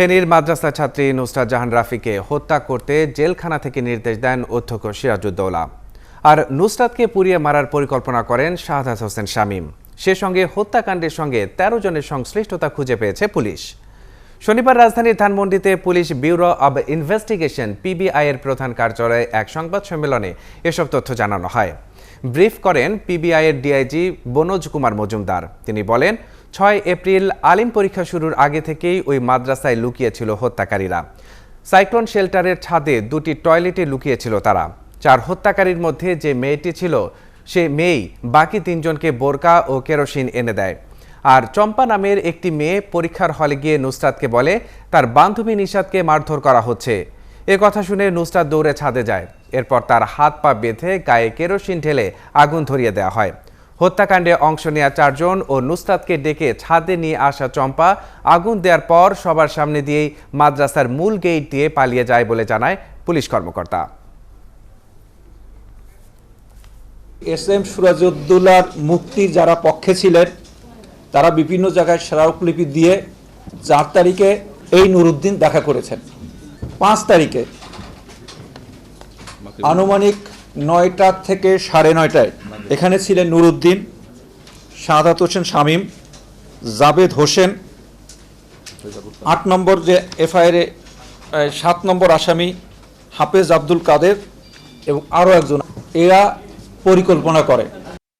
ফেনীর মাদ্রাসা ছাত্রী নুসরাত জাহান রাফিকে হত্যা করতে জেলখানা থেকে নির্দেশ দেন অধ্যক্ষ সিরাজউদ্দৌলা। আর নুসরাতকে পুড়িয়ে মারার পরিকল্পনা করেন শাহাদাত হোসেন শামীম। সে সঙ্গে হত্যাকাণ্ডের সঙ্গে তেরো জনের সংশ্লিষ্টতা খুঁজে পেয়েছে পুলিশ। শনিবার রাজধানীর ধানমন্ডিতে পুলিশ ব্যুরো অব ইনভেস্টিগেশন পিবিআইয়ের প্রধান কার্যালয়ে এক সংবাদ সম্মেলনে এসব তথ্য জানানো হয়। ব্রিফ করেন পিবিআইয়ের ডিআইজি বনোজ কুমার মজুমদার। তিনি বলেন, ছয় এপ্রিল আলিম পরীক্ষা শুরুর আগে থেকেই ওই মাদ্রাসায় লুকিয়েছিল হত্যাকারীরা। সাইক্লোন শেল্টারের ছাদে দুটি টয়লেটে লুকিয়েছিল তারা। চার হত্যাকারীর মধ্যে যে মেয়েটি ছিল, সে মেয়েই বাকি তিনজনকে বোরকা ও কেরোসিন এনে দেয়। আর চম্পা নামের একটি মেয়ে পরীক্ষার হলে গিয়ে নুসরাতকে বলে, তার বান্ধবী নিশাদকে মারধর করা হচ্ছে। এ কথা শুনে নুসরাত দৌড়ে ছাদে যায়। এরপর তার হাত পা বেঁধে গায়ে কেরোসিন ঢেলে আগুন ধরিয়ে দেওয়া হয়। হত্যাকাণ্ডে অংশ নেওয়া চারজন ও নুসরাতকে ডেকে ছাদে নিয়ে আসা চম্পা আগুন দেওয়ার পর সবার সামনে দিয়েই মাদ্রাসার মূল গেট দিয়ে পালিয়ে যায় বলে জানায় পুলিশ কর্মকর্তা। এস এম সুরাজউদ্দৌলার মুক্তির যারা পক্ষে ছিলেন, তারা বিভিন্ন জায়গায় স্মারকলিপি দিয়ে চার তারিখে এই নুরুদ্দিন দেখা করেছেন। পাঁচ তারিখে আনুমানিক নয়টা থেকে সাড়ে নয়টায়। এখানে ছিলেন নুরুদ্দিন শাহাদাত হোসেন শামীম, জাবেদ হোসেন, আট নম্বর যে এফআইআরে সাত নম্বর আসামি হাফেজ আব্দুল কাদের এবং আরও একজন। এরা পরিকল্পনা করে।